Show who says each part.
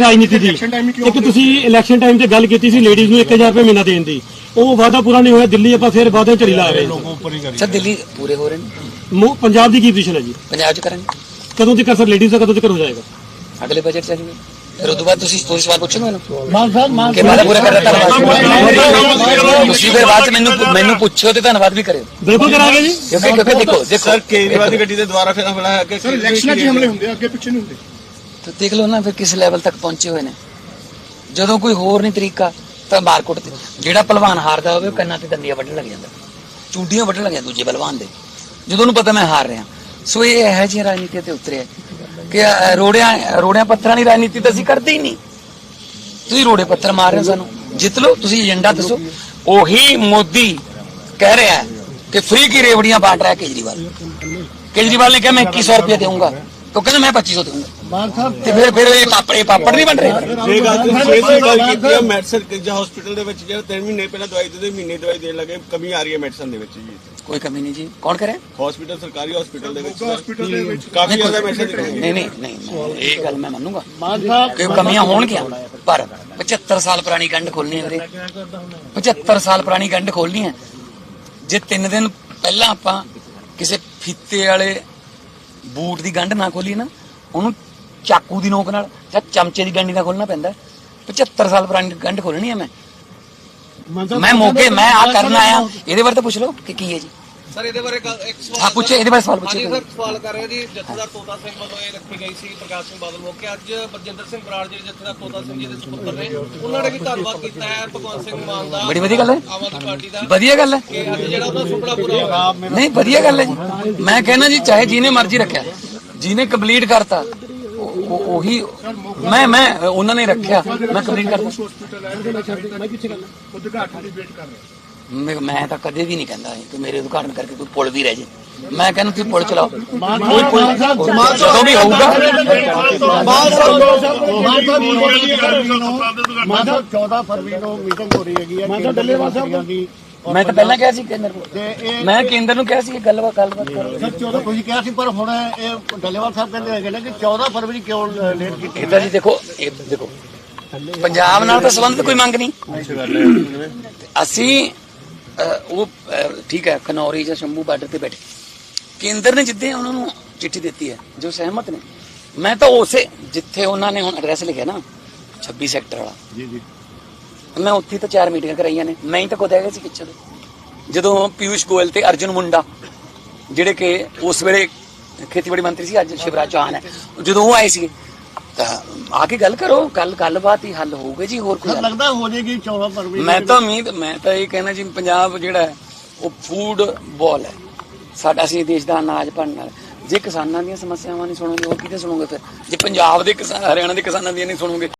Speaker 1: ਰਾਜਨੀਤੀ ਦੀ। ਇੱਕ ਤੁਸੀਂ ਇਲੈਕਸ਼ਨ ਟਾਈਮ ਤੇ ਗੱਲ ਕੀਤੀ ਸੀ ਲੇਡੀਜ਼ ਨੂੰ 1000 ਰੁਪਏ ਮਹੀਨਾ ਦੇਣ ਦੀ। ਉਹ ਵਾਅਦਾ ਪੂਰਾ ਨਹੀਂ ਹੋਇਆ ਦਿੱਲੀ ਆਪਾਂ ਫਿਰ ਵਾਅਦੇ ਝੜੀ ਲਾ ਰਹੇ
Speaker 2: ਸਰ ਦਿੱਲੀ ਪੂਰੇ ਹੋ ਰਹੇ ਨੇ?
Speaker 1: ਮੋ- ਪੰਜਾਬ ਦੀ ਕੀ ਪੋਜੀਸ਼ਨ ਹੈ ਜੀ?
Speaker 2: ਪੰਜਾਬ ਚ ਕਰਾਂਗੇ।
Speaker 1: ਕਦੋਂ ਤੱਕ ਸਰ ਲੇਡੀਜ਼ ਦਾ ਕਦੋਂ ਤੱਕ ਹੋ ਜਾਏਗਾ?
Speaker 2: ਅਗਲੇ ਬਜਟ ਚ ਆਜੂਗੇ ਫਿਰ ਉਦੋਂ ਬਾਅਦ ਤੁਸੀਂ ਤੁਸੀਂ ਸਵਾਲ ਪੁੱਛੋਗੇ ਮੈਨੂੰ?
Speaker 3: ਮਾਨ ਸਾਹਿਬ ਮਾਨ
Speaker 2: ਕਿ ਵਾਦਾ ਪੂਰਾ ਕਰਦਾ ਧੰਨਵਾਦ ਤੁਸੀਂ ਫਿਰ ਬਾਅਦ ਮੈਨੂੰ ਮੈਨੂੰ ਪੁੱਛੋ ਤੇ ਧੰਨਵਾਦ ਵੀ ਕਰਿਓ।
Speaker 1: ਬਿਲਕੁਲ ਕਰਾਂਗੇ ਜੀ।
Speaker 2: ਕਿਉਂਕਿ ਕਿਉਂਕਿ ਦੇਖੋ ਦੇਖੋ।
Speaker 4: ਸਰ ਕੇਜਰੀਵਾਲ ਦੀ ਗੱਡੀ ਦੇ ਦੁਆਰਾ ਫਿਰ ਹਮਲਾ ਹੈ ਕਿ
Speaker 5: ਸਰ ਇਲੈਕਸ਼ਨਾਂ 'ਚ ਹਮਲੇ ਹੁੰਦੇ ਆ ਅੱਗੇ ਪਿੱਛੇ ਨਹੀਂ ਹੁੰਦੇ।
Speaker 2: ਤਾਂ ਦੇਖ ਲਓ ਨਾ ਫਿਰ ਕਿਸ ਲੈਵਲ ਤੱਕ ਪਹੁੰਚੇ ਹੋਏ ਨੇ। ਜਦੋਂ ਕੋਈ ਹੋਰ ਨਹੀਂ ਤਰੀਕਾ, ਤਾਂ ਮਾਰਕੁੱਟ ਤੇ ਜਿਹੜਾ ਪਹਿਲਵਾਨ ਹਾਰਦਾ ਹੋਵੇ, ਉਹ ਕੰਨਾਂ ਤੇ ਦੰਦੀਆਂ ਵੱਢਣ ਲੱਗ ਜਾਂਦਾ। ਚੂੰਡੀਆਂ ਵੱਢਣ ਲੱਗ ਜਾਂਦਾ ਦੂਜੇ ਪਹਿਲਵਾਨ ਦੇ। ਜਦੋਂ ਉਹਨੂੰ ਪਤਾ ਮੈਂ ਹਾਰ ਰਿਹਾ। ਸੋ ਇਹ ਇਹੋ ਜਿਹੀ ਰਾਜਨੀਤੀ ਤੇ ਉਤਰਿਆ। ਕਿ ਰੋੜਿਆਂ ਰੋੜਿਆਂ ਪੱਥਰਾਂ ਦੀ ਰਾਜਨੀਤੀ ਤਾਂ ਅਸੀਂ ਕਰਦੇ ਹੀ ਨਹੀਂ। ਤੁਸੀਂ ਰੋੜੇ ਪੱਥਰ ਮਾਰ ਰਹੇ ਹੋ ਸਾਨੂੰ। ਜਿੱਤ ਲਓ, ਤੁਸੀਂ ਏਜੰਡਾ ਦੱਸੋ। ਉਹੀ ਮੋਦੀ ਕਹਿ ਰਿਹਾ ਹੈ ਕਿ ਫ੍ਰੀ ਕੀ ਰੇਵੜੀਆਂ ਬਾਟ ਰਿਹਾ ਕੇਜਰੀਵਾਲ। ਕੇਜਰੀਵਾਲ ਨੇ ਕਿਹਾ, ਮੈਂ 2100 ਰੁਪਏ ਦੇਵਾਂਗਾ तो ਕਹਿੰਦਾ, ਮੈਂ 2500 ਦੇਵਾਂਗਾ
Speaker 3: ਮਾਨ
Speaker 2: ਤੇ ਫਿਰ ਫਿਰ ਇਹ ਪਾਪੜੇ ਪਾਪੜ ਨਹੀਂ ਬਣ ਰਹੇ?
Speaker 4: ਜੇ ਗੱਲ ਤੁਸੀਂ ਸਿਹਤ ਦੀ ਗੱਲ ਕੀਤੀ ਹੈ ਮੈਡੀਸਨ ਕਿ ਹਸਪੀਟਲ ਦੇ ਵਿੱਚ ਜਿਹੜਾ 3 ਮਹੀਨੇ ਪਹਿਲਾਂ ਦਵਾਈ ਦਿੰਦੇ ਮਹੀਨੇ ਦਵਾਈ ਦੇਣ ਲੱਗੇ ਕਮੀ ਆ ਰਹੀ ਹੈ ਮੈਡੀਸਨ ਦੇ ਵਿੱਚ ਜੀ।
Speaker 2: ਕੋਈ ਕਮੀ ਨਹੀਂ ਜੀ। ਕੌਣ ਕਰੇ
Speaker 4: ਹਸਪੀਟਲ ਸਰਕਾਰੀ ਹਸਪੀਟਲ ਦੇ ਵਿੱਚ
Speaker 5: ਹਸਪੀਟਲ ਦੇ ਵਿੱਚ।
Speaker 4: ਕਾਫੀ ਜ਼ਿਆਦਾ ਮੈਡੀਸਨ ਦੀ ਕਮੀ ਹੈ।
Speaker 2: ਨਹੀਂ ਨਹੀਂ ਨਹੀਂ ਮੈਂ- ਇਹ ਗੱਲ ਮੈਂ ਮੰਨੂਗਾ।
Speaker 3: ਮਾਨ ਸਾਹਿਬ।
Speaker 2: ਕਿ ਕਮੀਆਂ ਹੋਣਗੀਆਂ ਪਰ 75 ਸਾਲ ਪੁਰਾਣੀ ਗੰਢ ਖੋਲਣੀ ਹੈ ਵੀਰੇ। 75 ਸਾਲ ਪੁਰਾਣੀ ਗੰਢ ਖੋਲਣੀ ਹੈ। ਜੇ 3 ਦਿਨ ਪਹਿਲਾਂ ਆਪਾਂ ਕਿਸੇ ਫੀਤੇ ਵਾਲੇ ਬੂਟ ਦੀ ਗੰਢ ਨਾ ਖੋਲੀ ਨਾ ਉਹਨੂੰ ਚਾਕੂ ਦੀ ਨੋਕ ਨਾਲ ਜਾਂ ਚਮਚੇ ਦੀ ਗੰਢੀ ਨਾਲ ਖੋਲਣਾ ਪੈਂਦਾ ਹੈ। 75 ਸਾਲ ਪੁਰਾਣੀ ਗੰਢ ਖੋਲਣੀ ਹੈ ਮੈਂ। ਮੈਂ ਮੋਗੇ ਮੈਂ ਆ ਕਰਨ ਆਇਆ। ਇਹਦੇ ਬਾਰੇ ਤਾਂ ਪੁੱਛ ਲਓ ਕਿ ਕੀ ਹੈ ਜੀ।
Speaker 6: ਸਰ ਇਹਦੇ ਬਾਰੇ ਗੱਲ- ਇੱਕ ਸਵਾਲ
Speaker 2: ਹਾਂ ਪੁੱਛੇ ਇਹਦੇ ਬਾਰੇ ਸਵਾਲ ਪੁੱਛੇ
Speaker 6: ਸਰ ਸਵਾਲ ਕਰ ਰਹੇ ਜੀ। ਜਥੇਦਾਰ ਤੋਤਾ ਸਿੰਘ ਵੱਲੋਂ ਇਹ ਰੱਖੀ ਗਈ ਸੀ ਪ੍ਰਕਾਸ਼ ਸਿੰਘ ਬਾਦਲ ਮੌਕੇ। ਅੱਜ ਬਰਜਿੰਦਰ ਸਿੰਘ ਬਰਾੜ ਜਿਹੜੇ ਜਥੇਦਾਰ ਤੋਤਾ ਸਿੰਘ ਜੀ ਦੇ ਸੁਪੁੱਤਰ ਨੇ ਉਹਨਾਂ ਨੇ ਵੀ ਧੰਨਵਾਦ ਕੀਤਾ ਹੈ ਭਗਵੰਤ ਸਿੰਘ ਮਾਨ ਦਾ
Speaker 2: ਬੜੀ ਵਧੀਆ ਗੱਲ ਹੈ।
Speaker 6: ਆਮ ਆਦਮੀ ਪਾਰਟੀ ਦਾ।
Speaker 2: ਵਧੀਆ ਗੱਲ ਹੈ।
Speaker 6: ਕਿ ਅੱਜ ਜਿਹੜਾ ਉਹਦਾ ਸੁਪਨਾ ਪੂਰਾ ਹੋਇਆ।
Speaker 2: ਨਹੀਂ ਵਧੀਆ ਗੱਲ ਹੈ ਜੀ। ਮੈਂ ਕਹਿੰਦਾ ਜੀ ਚਾਹੇ ਜਿਹਨੇ ਮਰਜ਼ੀ ਰੱਖਿਆ ਜਿਹਨੇ ਕੰਪਲੀਟ ਕਰਤਾ ਉਹ- ਮੈਂ ਮੈਂ ਉਹਨਾਂ ਨੇ ਰੱਖਿਆ। ਮੈਂ ਕੰਪਲੀਟ ਕਰਤਾ
Speaker 5: ਹਸਪੀਟਲ ਹੈ ਉਹਦੇ ਵਿੱਚ ਮੈਂ ਪਿੱਛੇ ਕਰਨਾ ਉਦਘਾਟਨ ਦੀ ਵੇਟ ਕਰ ਰਹੇ
Speaker 2: ਮੈਂ ਮੈਂ ਤਾਂ ਕਦੇ ਵੀ ਨਹੀਂ ਕਹਿੰਦਾ ਕਿ ਮੇਰੇ ਉਦਘਾਟਨ ਕਰਕੇ ਕੋਈ ਪੁਲ ਵੀ ਰਹਿ ਜੇ। ਮੈਂ ਕਹਿੰਦਾ ਤੁਸੀਂ ਪੁਲ ਚਲਾਓ। ਕੋਈ ਪੁਲ ਜਦੋਂ ਵੀ ਹੋਊਗਾ।
Speaker 3: ਸਾਹਿਬ 14 ਫਰਵਰੀ ਨੂੰ ਮੀਟਿੰਗ ਹੋ ਰਹੀ ਹੈਗੀ ਹੈ ਸਾਹਿਬ ਡੱਲੇਵਾਲ ਸਾਹਿਬ ਦੀ?
Speaker 2: ਮੈਂ ਤਾਂ ਪਹਿਲਾਂ ਕਿਹਾ ਸੀ ਕੇਂਦਰ ਨੂੰ ਮੈਂ ਕੇਂਦਰ ਨੂੰ ਕਿਹਾ ਸੀ ਕਿ ਗੱਲਬਾਤ ਗੱਲਬਾਤ ਕਰੋ
Speaker 3: ਸਰ 14 ਤੁਸੀਂ ਕਿਹਾ ਸੀ ਪਰ ਹੁਣ ਇਹ ਡੱਲੇਵਾਲ ਸਾਹਿਬ ਕਹਿੰਦੇ ਹੈਗੇ ਨੇ ਕਿ 14 ਫਰਵਰੀ ਕਿਉਂ ਲੇਟ ਕੀਤੀ
Speaker 2: ਇਦਾਂ ਜੀ ਦੇਖੋ ਇਹ ਦੇਖੋ ਪੰਜਾਬ ਨਾਲ ਤਾਂ ਸੰਬੰਧ ਕੋਈ ਮੰਗ ਨਹੀਂ। ਅਸੀਂ ਉਹ ਠੀਕ ਹੈ ਖਨੌਰੀ ਜਾਂ ਸ਼ੰਭੂ ਬਾਰਡਰ ਤੇ ਬੈਠੇ। ਕੇਂਦਰ ਨੇ ਜਿੱਦੇ ਉਹਨਾਂ ਨੂੰ ਚਿੱਠੀ ਦਿੱਤੀ ਹੈ ਜੋ ਸਹਿਮਤ ਨੇ। ਮੈਂ ਤਾਂ ਉਸੇ ਜਿੱਥੇ ਉਹਨਾਂ ਨੇ ਹੁਣ ਐਡਰੈਸ ਲਿਖਿਆ ਨਾ 26 ਸੈਕਟਰ ਵਾਲਾ।
Speaker 3: ਜੀ ਜੀ।
Speaker 2: ਮੈਂ ਉੱਥੇ ਤਾਂ ਚਾਰ ਮੀਟਿੰਗਾਂ ਕਰਾਈਆਂ ਨੇ ਮੈਂ ਹੀ ਤਾਂ ਖੁਦ ਹੈਗਾ ਸੀ ਪਿੱਛੇ ਜਦੋਂ ਪਿਊਸ਼ ਗੋਇਲ ਤੇ ਅਰਜੁਨ ਮੁੰਡਾ ਜਿਹੜੇ ਕਿ ਉਸ ਵੇਲੇ ਖੇਤੀਬਾੜੀ ਮੰਤਰੀ ਸੀ ਅੱਜ ਸ਼ਿਵਰਾਜ ਚੌਹਾਨ ਹੈ ਜਦੋਂ ਉਹ ਆਏ ਸੀ ਤਾਂ ਆ ਕੇ ਗੱਲ ਕਰੋ ਗੱਲ ਗੱਲਬਾਤ ਹੀ ਹੱਲ ਹੋਊਗਾ ਜੀ ਹੋਰ ਕੋਈ
Speaker 3: ਲੱਗਦਾ ਹੋ ਜਾਏਗੀ 14 ਫਰਵਰੀ
Speaker 2: ਮੈਂ ਤਾਂ ਉਮੀਦ ਮੈਂ ਤਾਂ ਇਹ ਕਹਿਣਾ ਜੀ ਪੰਜਾਬ ਜਿਹੜਾ ਹੈ ਉਹ ਫੂਡ ਬਾਲ ਹੈ। ਸਾਡਾ ਅਸੀਂ ਦੇਸ਼ ਦਾ ਅਨਾਜ ਬਣਨ ਵਾਲਾ ਜੇ ਕਿਸਾਨਾਂ ਦੀਆਂ ਸਮੱਸਿਆਵਾਂ ਨਹੀਂ ਸੁਣੋਗੇ ਹੋਰ ਕਿਤੇ ਸੁਣੋਗੇ ਫਿਰ? ਜੇ ਪੰਜਾਬ ਦੇ ਕਿਸਾਨ ਹਰਿਆਣਾ ਦੇ ਕਿਸਾਨਾਂ ਦੀਆਂ ਨਹੀਂ ਸੁਣੋਗੇ।